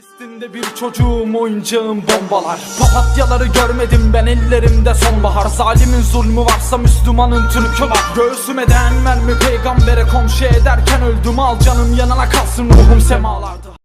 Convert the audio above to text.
Filistin'de bir çocuğum oyuncağım bombalar. Papatyaları görmedim ben ellerimde sonbahar. Zalimin zulmü varsa Müslümanın Türk'ü var Göğsüme değen mermi peygambere komşu ederken öldüm. Al canım yanına kalsın ruhum semalarda